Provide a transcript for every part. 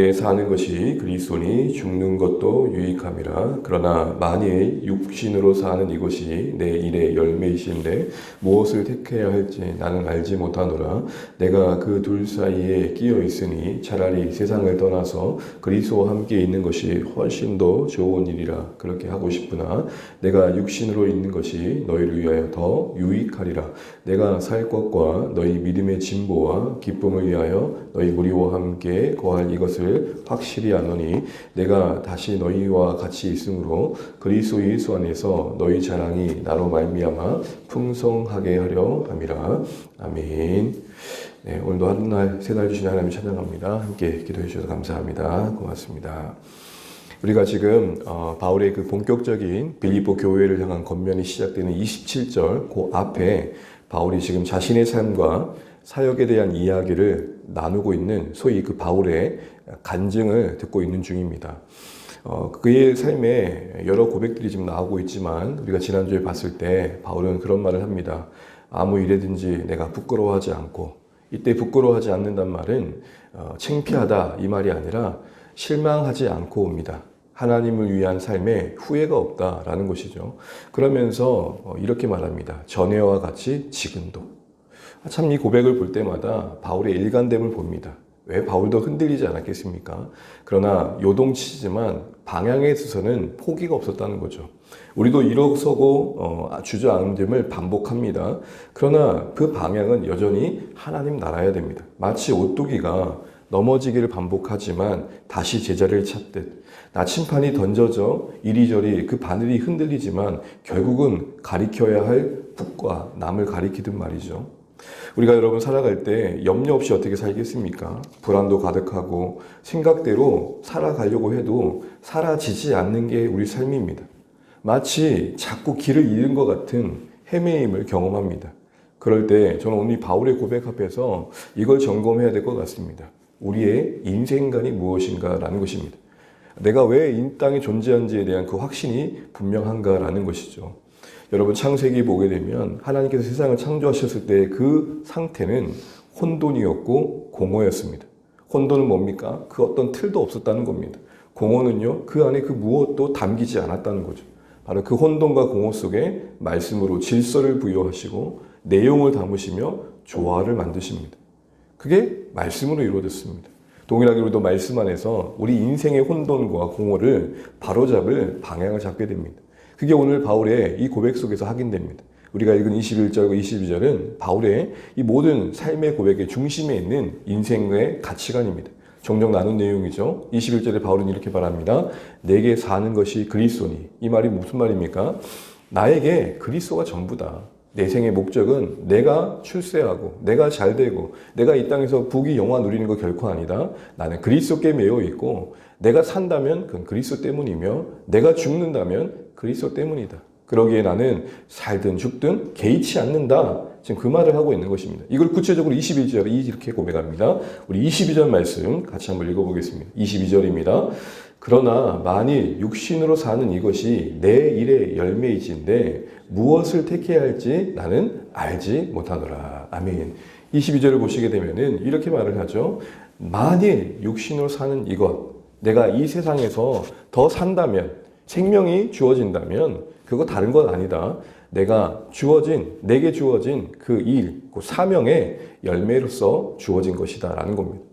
함께 사는 것이 그리스도니 죽는 것도 유익함이라. 그러나 만일 육신으로 사는 이것이 내 일의 열매이신데 무엇을 택해야 할지 나는 알지 못하노라. 내가 그 둘 사이에 끼어 있으니 차라리 세상을 떠나서 그리스도와 함께 있는 것이 훨씬 더 좋은 일이라. 그렇게 하고 싶으나 내가 육신으로 있는 것이 너희를 위하여 더 유익하리라. 내가 살 것과 너희 믿음의 진보와 기쁨을 위하여 너희 무리와 함께 거할 이것을 확실히 아노니 내가 다시 너희와 같이 있으므로 그리스도 예수 안에서 너희 자랑이 나로 말미암아 풍성하게 하려 함이라 아멘. 네, 오늘도 한날 세날 주신 하나님 찬양합니다. 함께 기도해 주셔서 감사합니다. 고맙습니다. 우리가 지금 어, 바울의 그 본격적인 빌립보 교회를 향한 권면이 시작되는 27절 그 앞에 바울이 지금 자신의 삶과 사역에 대한 이야기를 나누고 있는 소위 그 바울의 간증을 듣고 있는 중입니다. 어, 그의 삶에 여러 고백들이 지금 나오고 있지만 우리가 지난주에 봤을 때 바울은 그런 말을 합니다. 아무 일에든지 내가 부끄러워하지 않고 이때 부끄러워하지 않는단 말은 어, 창피하다 이 말이 아니라 실망하지 않고 옵니다. 하나님을 위한 삶에 후회가 없다라는 것이죠. 그러면서 어, 이렇게 말합니다. 전에와 같이 지금도. 참 이 고백을 볼 때마다 바울의 일관됨을 봅니다. 왜 바울도 흔들리지 않았겠습니까? 그러나 요동치지만 방향에 있어서는 포기가 없었다는 거죠. 우리도 일어서고 어, 주저앉음을 반복합니다. 그러나 그 방향은 여전히 하나님 나라야 됩니다. 마치 오뚜기가 넘어지기를 반복하지만 다시 제자리를 찾듯 나침판이 던져져 이리저리 그 바늘이 흔들리지만 결국은 가리켜야 할 북과 남을 가리키듯 말이죠. 우리가 여러분 살아갈 때 염려 없이 어떻게 살겠습니까? 불안도 가득하고 생각대로 살아가려고 해도 사라지지 않는 게 우리 삶입니다. 마치 자꾸 길을 잃은 것 같은 헤매임을 경험합니다. 그럴 때 저는 오늘 이 바울의 고백 앞에서 이걸 점검해야 될 것 같습니다. 우리의 인생관이 무엇인가라는 것입니다. 내가 왜 이 땅에 존재한지에 대한 그 확신이 분명한가라는 것이죠. 여러분 창세기 보게 되면 하나님께서 세상을 창조하셨을 때 그 상태는 혼돈이었고 공허였습니다. 혼돈은 뭡니까? 그 어떤 틀도 없었다는 겁니다. 공허는요, 그 안에 그 무엇도 담기지 않았다는 거죠. 바로 그 혼돈과 공허 속에 말씀으로 질서를 부여하시고 내용을 담으시며 조화를 만드십니다. 그게 말씀으로 이루어졌습니다. 동일하게 우리도 말씀 안에서 우리 인생의 혼돈과 공허를 바로잡을 방향을 잡게 됩니다. 그게 오늘 바울의 이 고백 속에서 확인됩니다. 우리가 읽은 21절과 22절은 바울의 이 모든 삶의 고백의 중심에 있는 인생의 가치관입니다. 종종 나눈 내용이죠. 21절에 바울은 이렇게 말합니다. 내게 사는 것이 그리스도니. 이 말이 무슨 말입니까? 나에게 그리스도가 전부다. 내 생의 목적은 내가 출세하고 내가 잘 되고 내가 이 땅에서 부귀 영화 누리는 거 결코 아니다. 나는 그리스도께 매여 있고 내가 산다면 그건 그리스도 때문이며 내가 죽는다면 그리스도 때문이다. 그러기에 나는 살든 죽든 개의치 않는다. 지금 그 말을 하고 있는 것입니다. 이걸 구체적으로 21절에 이렇게 고백합니다. 우리 22절 말씀 같이 한번 읽어보겠습니다. 22절입니다. 그러나 만일 육신으로 사는 이것이 내 일의 열매이진데 무엇을 택해야 할지 나는 알지 못하노라. 아멘. 22절을 보시게 되면은 이렇게 말을 하죠. 만일 육신으로 사는 이것, 내가 이 세상에서 더 산다면, 생명이 주어진다면, 그거 다른 건 아니다. 내가 주어진, 내게 주어진 그 일, 그 사명의 열매로서 주어진 것이다. 라는 겁니다.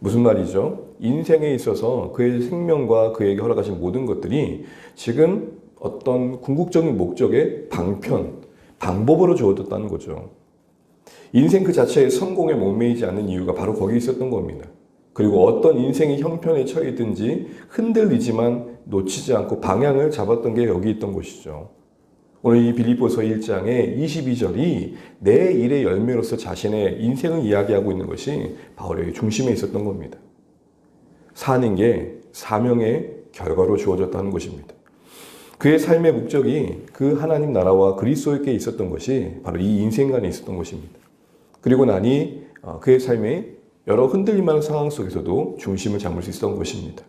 무슨 말이죠? 인생에 있어서 그의 생명과 그에게 허락하신 모든 것들이 지금 어떤 궁극적인 목적의 방편, 방법으로 주어졌다는 거죠. 인생 그 자체의 성공에 목매이지 않는 이유가 바로 거기 있었던 겁니다. 그리고 어떤 인생의 형편에 처해든지 흔들리지만 놓치지 않고 방향을 잡았던 게 여기 있던 것이죠. 오늘 이 빌립보서 1장의 22절이 내 일의 열매로서 자신의 인생을 이야기하고 있는 것이 바울의 중심에 있었던 겁니다. 사는 게 사명의 결과로 주어졌다는 것입니다. 그의 삶의 목적이 그 하나님 나라와 그리스도께 있었던 것이 바로 이 인생관에 있었던 것입니다. 그리고 나니 어, 그의 삶의 여러 흔들릴만한 상황 속에서도 중심을 잡을 수 있었던 것입니다.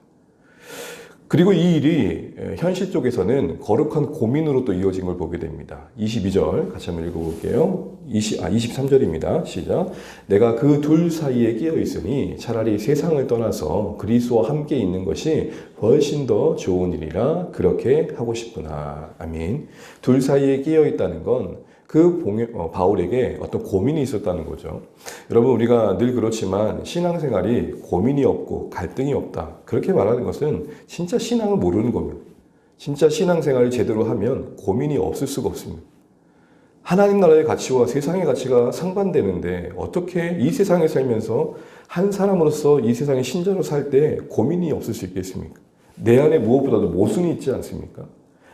그리고 이 일이 에, 현실 쪽에서는 거룩한 고민으로 또 이어진 걸 보게 됩니다. 22절 같이 한번 읽어볼게요. 20, 아, 23절입니다. 시작. 내가 그 둘 사이에 끼어 있으니 차라리 세상을 떠나서 그리스도와 함께 있는 것이 훨씬 더 좋은 일이라 그렇게 하고 싶구나. 아멘. 둘 사이에 끼어 있다는 건 그 바울에게 어떤 고민이 있었다는 거죠. 여러분, 우리가 늘 그렇지만 신앙생활이 고민이 없고 갈등이 없다. 그렇게 말하는 것은 진짜 신앙을 모르는 겁니다. 진짜 신앙생활을 제대로 하면 고민이 없을 수가 없습니다. 하나님 나라의 가치와 세상의 가치가 상반되는데 어떻게 이 세상에 살면서 한 사람으로서 이 세상의 신자로 살 때 고민이 없을 수 있겠습니까? 내 안에 무엇보다도 모순이 있지 않습니까?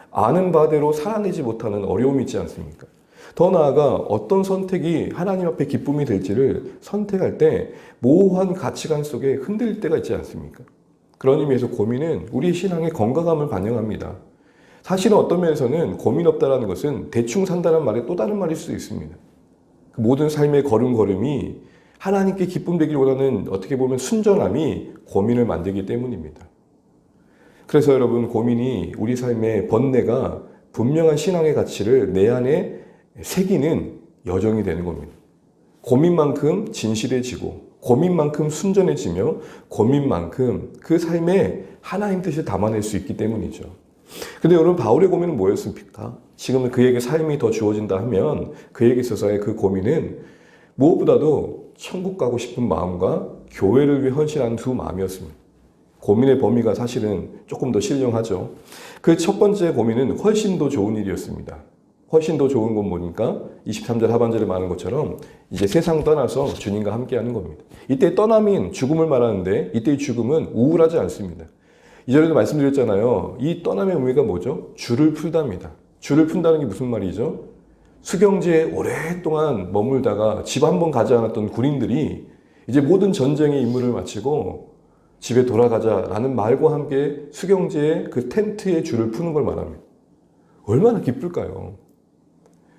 아는 바대로 살아내지 못하는 어려움이 있지 않습니까? 더 나아가 어떤 선택이 하나님 앞에 기쁨이 될지를 선택할 때 모호한 가치관 속에 흔들릴 때가 있지 않습니까? 그런 의미에서 고민은 우리 신앙의 건강함을 반영합니다. 사실은 어떤 면에서는 고민 없다라는 것은 대충 산다는 말의 또 다른 말일 수 있습니다. 그 모든 삶의 걸음걸음이 하나님께 기쁨 되길 원하는 어떻게 보면 순전함이 고민을 만들기 때문입니다. 그래서 여러분 고민이 우리 삶의 번뇌가 분명한 신앙의 가치를 내 안에 새기는 여정이 되는 겁니다. 고민만큼 진실해지고 고민만큼 순전해지며 고민만큼 그 삶에 하나님 뜻을 담아낼 수 있기 때문이죠. 근데 여러분 바울의 고민은 뭐였습니까? 지금은 그에게 삶이 더 주어진다 하면 그에게 있어서의 그 고민은 무엇보다도 천국 가고 싶은 마음과 교회를 위해 헌신하는 두 마음이었습니다. 고민의 범위가 사실은 조금 더 신령하죠. 그 첫 번째 고민은 훨씬 더 좋은 일이었습니다. 훨씬 더 좋은 건 뭐니까 23절 하반절에 말하는 것처럼 이제 세상 떠나서 주님과 함께하는 겁니다. 이때 떠남인 죽음을 말하는데 이때의 죽음은 우울하지 않습니다. 이전에도 말씀드렸잖아요. 이 떠남의 의미가 뭐죠? 줄을 풀답니다. 줄을 푼다는 게 무슨 말이죠? 수경지에 오랫동안 머물다가 집 한 번 가지 않았던 군인들이 이제 모든 전쟁의 임무를 마치고 집에 돌아가자라는 말과 함께 수경지에 그 텐트에 줄을 푸는 걸 말합니다. 얼마나 기쁠까요?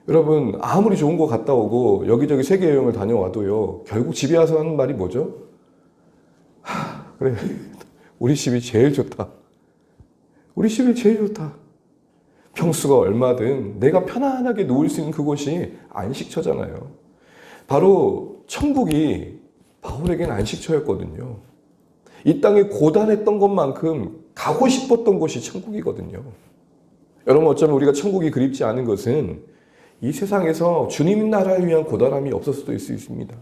여러분 아무리 좋은 거 갔다 오고 여기저기 세계 여행을 다녀와도요 결국 집에 와서 하는 말이 뭐죠? 하, 그래 우리 집이 제일 좋다. 우리 집이 제일 좋다. 평수가 얼마든 내가 편안하게 누울 수 있는 그곳이 안식처잖아요. 바로 천국이 바울에겐 안식처였거든요. 이 땅에 고단했던 것만큼 가고 싶었던 곳이 천국이거든요. 여러분 어쩌면 우리가 천국이 그립지 않은 것은 이 세상에서 주님 나라를 위한 고단함이 없을 수도 있습니다.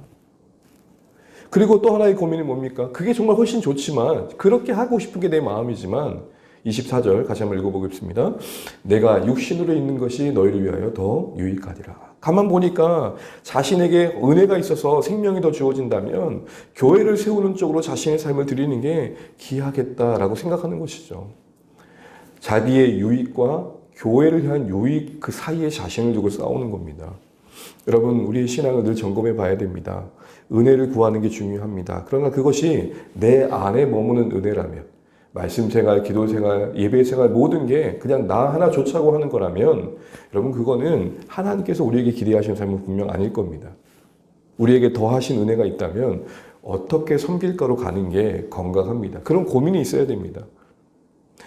그리고 또 하나의 고민이 뭡니까? 그게 정말 훨씬 좋지만 그렇게 하고 싶은 게 내 마음이지만 24절 같이 한번 읽어보겠습니다. 내가 육신으로 있는 것이 너희를 위하여 더 유익하리라. 가만 보니까 자신에게 은혜가 있어서 생명이 더 주어진다면 교회를 세우는 쪽으로 자신의 삶을 드리는 게 기하겠다라고 생각하는 것이죠. 자기의 유익과 교회를 향한 유익 그 사이에 자신을 두고 싸우는 겁니다. 여러분, 우리의 신앙을 늘 점검해 봐야 됩니다. 은혜를 구하는 게 중요합니다. 그러나 그것이 내 안에 머무는 은혜라면, 말씀 생활, 기도 생활, 예배 생활 모든 게 그냥 나 하나 좋자고 하는 거라면, 여러분, 그거는 하나님께서 우리에게 기대하시는 삶은 분명 아닐 겁니다. 우리에게 더하신 은혜가 있다면, 어떻게 섬길까로 가는 게 건강합니다. 그런 고민이 있어야 됩니다.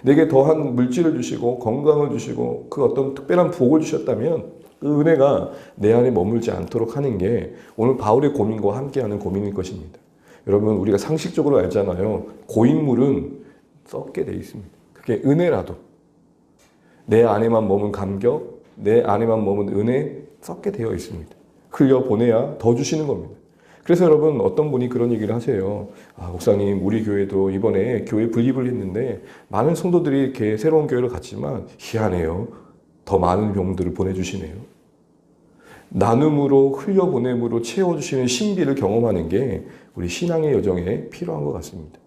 내게 더한 물질을 주시고 건강을 주시고 그 어떤 특별한 복을 주셨다면 그 은혜가 내 안에 머물지 않도록 하는 게 오늘 바울의 고민과 함께하는 고민일 것입니다. 여러분 우리가 상식적으로 알잖아요. 고인물은 썩게 돼 있습니다. 그게 은혜라도 내 안에만 머문 감격, 내 안에만 머문 은혜 썩게 되어 있습니다. 흘려 보내야 더 주시는 겁니다. 그래서 여러분 어떤 분이 그런 얘기를 하세요. 아, 목사님, 우리 교회도 이번에 교회 분립을 했는데 많은 성도들이 이렇게 새로운 교회를 갔지만 희한해요. 더 많은 병들을 보내주시네요. 나눔으로 흘려보냄으로 채워주시는 신비를 경험하는 게 우리 신앙의 여정에 필요한 것 같습니다.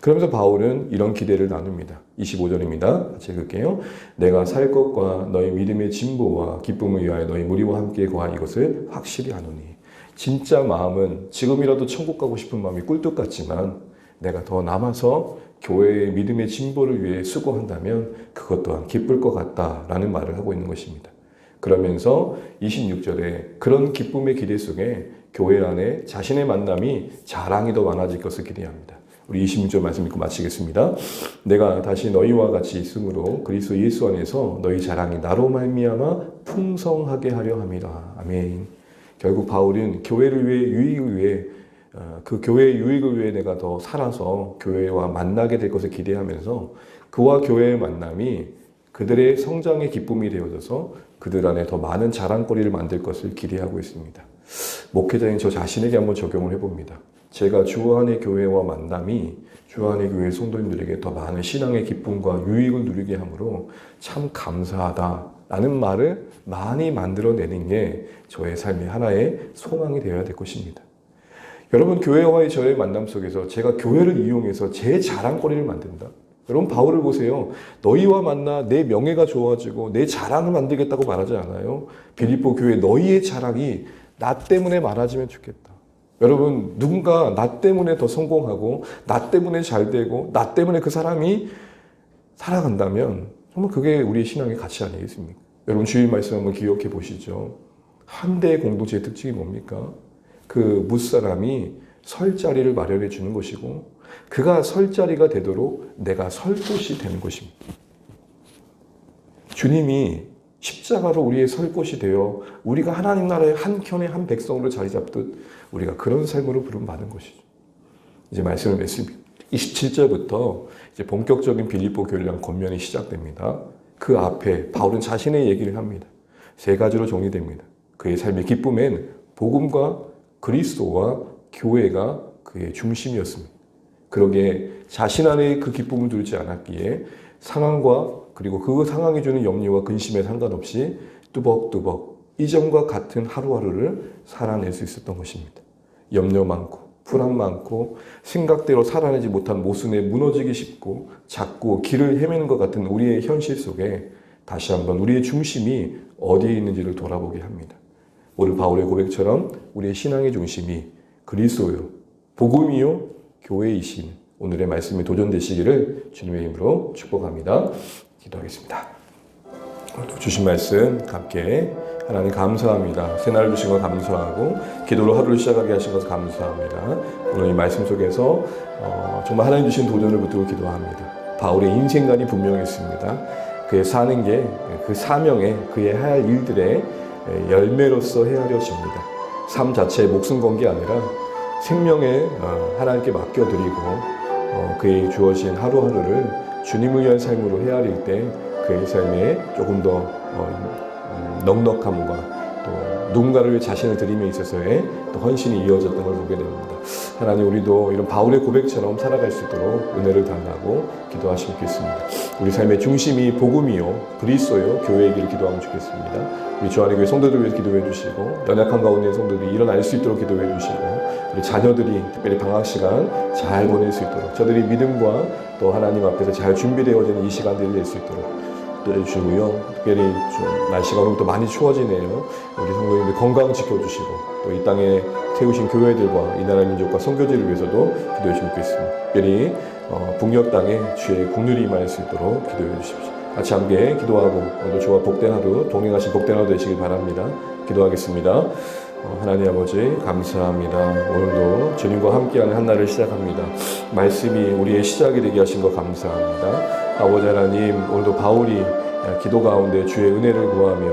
그러면서 바울은 이런 기대를 나눕니다. 25절입니다. 같이 읽을게요. 내가 살 것과 너희 믿음의 진보와 기쁨을 위하여 너희 무리와 함께 거한 이것을 확실히 아노니. 진짜 마음은 지금이라도 천국 가고 싶은 마음이 꿀뚝 같지만 내가 더 남아서 교회의 믿음의 진보를 위해 수고한다면 그것 또한 기쁠 것 같다라는 말을 하고 있는 것입니다. 그러면서 26절에 그런 기쁨의 기대 속에 교회 안에 자신의 만남이 자랑이 더 많아질 것을 기대합니다. 우리 26절 말씀 읽고 마치겠습니다. 내가 다시 너희와 같이 있으므로 그리스도 예수 안에서 너희 자랑이 나로 말미암아 풍성하게 하려 함이라. 아멘. 결국 바울은 교회를 위해 유익을 위해 어, 그 교회의 유익을 위해 내가 더 살아서 교회와 만나게 될 것을 기대하면서 그와 교회의 만남이 그들의 성장의 기쁨이 되어져서 그들 안에 더 많은 자랑거리를 만들 것을 기대하고 있습니다. 목회자인 저 자신에게 한번 적용을 해봅니다. 제가 주 안의 교회와 만남이 주 안의 교회 성도님들에게 더 많은 신앙의 기쁨과 유익을 누리게 하므로 참 감사하다라는 말을 많이 만들어내는 게 저의 삶의 하나의 소망이 되어야 될 것입니다. 여러분 교회와의 저의 만남 속에서 제가 교회를 이용해서 제 자랑거리를 만든다. 여러분 바울을 보세요. 너희와 만나 내 명예가 좋아지고 내 자랑을 만들겠다고 말하지 않아요. 빌립보 교회 너희의 자랑이 나 때문에 많아지면 좋겠다. 여러분 누군가 나 때문에 더 성공하고 나 때문에 잘 되고 나 때문에 그 사람이 살아간다면 정말 그게 우리의 신앙의 가치 아니겠습니까? 여러분 주일 말씀 한번 기억해 보시죠. 한대의 공동체의 특징이 뭡니까? 그 무사람이 설 자리를 마련해 주는 것이고 그가 설 자리가 되도록 내가 설 곳이 되는 것입니다. 주님이 십자가로 우리의 설 곳이 되어 우리가 하나님 나라의 한 켠에 한 백성으로 자리 잡듯 우리가 그런 삶으로 부름 받은 것이죠. 이제 말씀을 맺습니다. 27절부터 이제 본격적인 빌립보 교회랑 권면이 시작됩니다. 그 앞에 바울은 자신의 얘기를 합니다. 세 가지로 정리됩니다. 그의 삶의 기쁨엔 복음과 그리스도와 교회가 그의 중심이었습니다. 그러기에 자신 안에 그 기쁨을 두지 않았기에 상황과 그리고 그 상황이 주는 염려와 근심에 상관없이 뚜벅뚜벅 이전과 같은 하루하루를 살아낼 수 있었던 것입니다. 염려 많고 불안 많고 생각대로 살아내지 못한 모순에 무너지기 쉽고 자꾸 길을 헤매는 것 같은 우리의 현실 속에 다시 한번 우리의 중심이 어디에 있는지를 돌아보게 합니다. 오늘 바울의 고백처럼 우리의 신앙의 중심이 그리스도요, 복음이요, 교회이신 오늘의 말씀이 도전되시기를 주님의 이름으로 축복합니다. 기도하겠습니다. 오늘도 주신 말씀 함께 하나님 감사합니다. 새날 주신 것 감사하고 기도로 하루를 시작하게 하신 것 감사합니다. 오늘 이 말씀 속에서 어, 정말 하나님 주신 도전을 붙들고 기도합니다. 바울의 인생관이 분명했습니다. 그의 사는 게 그 사명에 그의 할 일들의 열매로서 헤아려집니다. 삶 자체에 목숨 건 게 아니라 생명에 어, 하나님께 맡겨드리고 어, 그의 주어진 하루하루를 주님을 위한 삶으로 헤아릴 때 그의 삶에 조금 더 어, 음, 넉넉함과 또 누군가를 자신을 드림에 있어서의 또 헌신이 이어졌던 걸 보게 됩니다. 하나님 우리도 이런 바울의 고백처럼 살아갈 수 있도록 은혜를 달라고 기도하시면 좋겠습니다. 우리 삶의 중심이 복음이요 그리스도요 교회이기를 기도하면 좋겠습니다. 우리 주안의 교회 성도들 위해서 기도해 주시고 연약한 가운데 성도들이 일어날 수 있도록 기도해 주시고 우리 자녀들이 특별히 방학 시간 잘 보낼 수 있도록 저들이 믿음과 또 하나님 앞에서 잘 준비되어지는 이 시간들이 될 수 있도록 해주시고요. 특별히 좀 날씨가 오늘부터 많이 추워지네요. 우리 성도님들 건강 지켜주시고 또 이 땅에 세우신 교회들과 이 나라 민족과 선교지를 위해서도 기도해 주시면 좋겠습니다. 특별히 어, 북녘 땅에 주의 국률이 임할 수 있도록 기도해 주십시오. 같이 함께 기도하고 오늘도 주와 복된 하루 동행하신 복된 하루 되시길 바랍니다. 기도하겠습니다. 어, 하나님 아버지 감사합니다. 오늘도 주님과 함께하는 한 날을 시작합니다. 말씀이 우리의 시작이 되게 하신 것 감사합니다. 아버지 하나님 오늘도 바울이 기도 가운데 주의 은혜를 구하며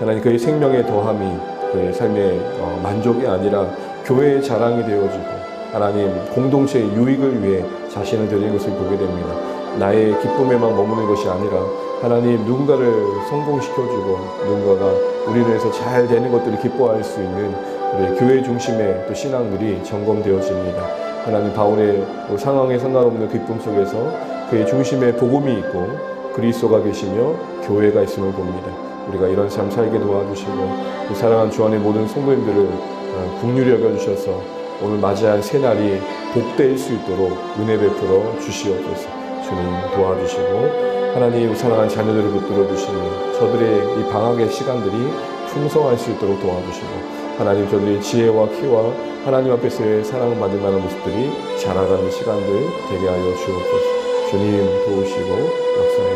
하나님 그의 생명의 더함이 그의 삶의 어, 만족이 아니라 교회의 자랑이 되어지고 하나님 공동체의 유익을 위해 자신을 드리는 것을 보게 됩니다. 나의 기쁨에만 머무는 것이 아니라 하나님 누군가를 성공시켜주고 누군가가 우리를 위해서 잘 되는 것들을 기뻐할 수 있는 우리 교회 중심의 또 신앙들이 점검되어집니다. 하나님 바울의 그 상황에 상관없는 기쁨 속에서 그의 중심에 복음이 있고 그리스도가 계시며 교회가 있음을 봅니다. 우리가 이런 삶 살게 도와주시고 이 사랑한 주 안의 모든 성도님들을 어, 국률이 여겨주셔서 오늘 맞이한 새 날이 복될 수 있도록 은혜 베풀어 주시옵소서 주님 도와주시고 하나님 사랑하는 자녀들을 붙들어 주시며 저들의 이 방학의 시간들이 풍성할 수 있도록 도와주시고 하나님 저들의 지혜와 키와 하나님 앞에서의 사랑을 받을 만한 모습들이 자라가는 시간들 되게 하여 주옵소서. 주님 도우시고 주옵소서